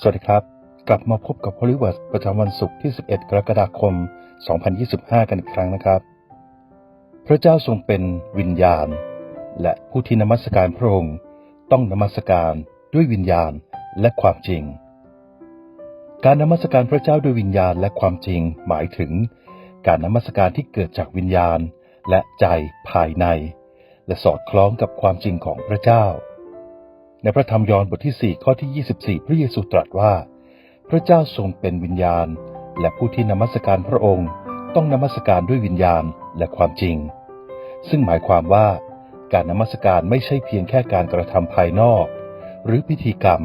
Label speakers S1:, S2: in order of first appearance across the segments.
S1: สวัสดีครับ กลับมาพบกับ h o l l y w o r d ประจำวันศุกร์ที่ 11 กรกฎาคม 2025 กันอีกครั้งนะครับ พระเจ้าทรงเป็นวิญญาณ และผู้ที่นมัสการพระองค์ต้องนมัสการด้วยวิญญาณและความจริง การนมัสการพระเจ้าด้วยวิญญาณและความจริงหมายถึง การนมัสการที่เกิดจากวิญญาณและใจภายใน และสอดคล้องกับความจริงของพระเจ้า ในพระธรรมยอห์นบทที่ 4 ข้อที่ 24 พระเยซูตรัสว่า พระเจ้าทรงเป็นวิญญาณ และผู้ที่นมัสการพระองค์ ต้องนมัสการด้วยวิญญาณและความจริง ซึ่งหมายความว่า การนมัสการไม่ใช่เพียงแค่การกระทำภายนอก หรือพิธีกรรม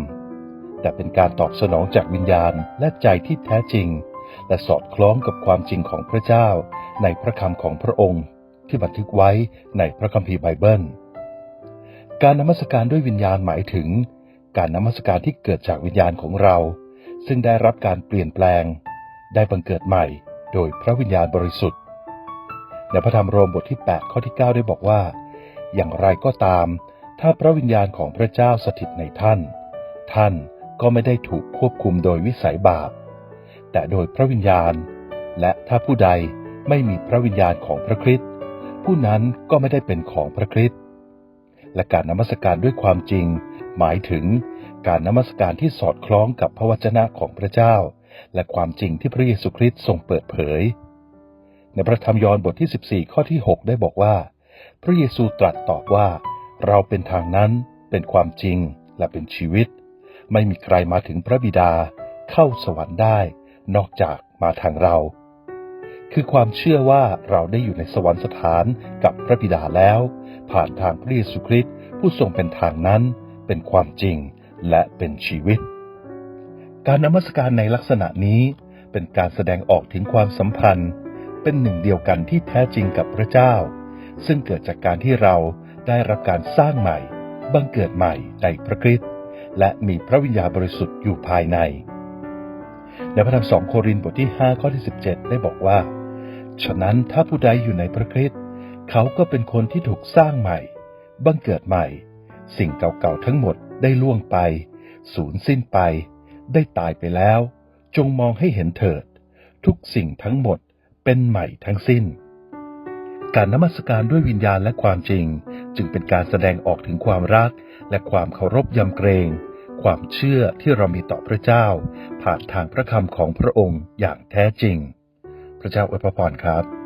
S1: แต่เป็นการตอบสนองจากวิญญาณและใจที่แท้จริง และสอดคล้องกับความจริงของพระเจ้า ในพระคำของพระองค์ ที่บันทึกไว้ในพระคัมภีร์ไบเบิล การนมัสการด้วยวิญญาณหมายถึง การนมัสการที่เกิดจากวิญญาณของเรา ซึ่งได้รับการเปลี่ยนแปลง ได้บังเกิดใหม่ โดยพระวิญญาณบริสุทธิ์ในพระธรรมโรมบทที่ 8 ข้อที่ 9 ได้บอกว่า อย่างไรก็ตาม ถ้าพระวิญญาณของพระเจ้าสถิตในท่าน ท่านก็ไม่ได้ถูกควบคุมโดยวิสัยบาป แต่โดยพระวิญญาณ และถ้าผู้ใดไม่มีพระวิญญาณของพระคริสต์ผู้นั้นก็ไม่ได้เป็นของพระคริสต์ และการนมัสการด้วยความจริง หมายถึงการนมัสการที่สอดคล้องกับพระวจนะของพระเจ้า และความจริงที่พระเยซูคริสต์ทรงเปิดเผย ในพระธรรมยอห์นบทที่ 14 ข้อที่ 6 ได้บอกว่า พระเยซูตรัสตอบว่า เราเป็นทางนั้นเป็นความจริงและเป็นชีวิต ไม่มีใครมาถึงพระบิดาเข้าสวรรค์ได้ นอกจากมาทางเรา คือความเชื่อว่าเราได้อยู่ในสวรรคสถานกับพระบิดาแล้ว ผ่านทางพระเยซูคริสต์ผู้ทรงเป็นทางนั้น เป็นความจริงและเป็นชีวิต การนมัสการในลักษณะนี้เป็นการแสดงออกถึงความสัมพันธ์ เป็นหนึ่งเดียวกันที่แท้จริงกับพระเจ้า ซึ่งเกิดจากการที่เราได้รับการสร้างใหม่ บังเกิดใหม่ในพระคริสต์และมีพระวิญญาณบริสุทธิ์อยู่ภายในในพระธรรมสองโครินธ์บทที่ 5 ข้อที่ 17 ได้บอกว่า ฉะนั้นถ้าผู้ใดอยู่ในพระคริสต์เขาก็เป็นคนที่ถูกสร้างใหม่ บังเกิดใหม่ สิ่งเก่าๆทั้งหมดได้ล่วงไป สูญสิ้นไป ได้ตายไปแล้ว จงมองให้เห็นเถิด ทุกสิ่งทั้งหมดเป็นใหม่ทั้งสิ้น การนมัสการด้วยวิญญาณและความจริง จึงเป็นการแสดงออกถึงความรัก และความเคารพยำเกรงความเชื่อที่เรามีต่อพระเจ้า ผ่านทางพระคำของพระองค์อย่างแท้จริง พระเจ้าอวยพรครับ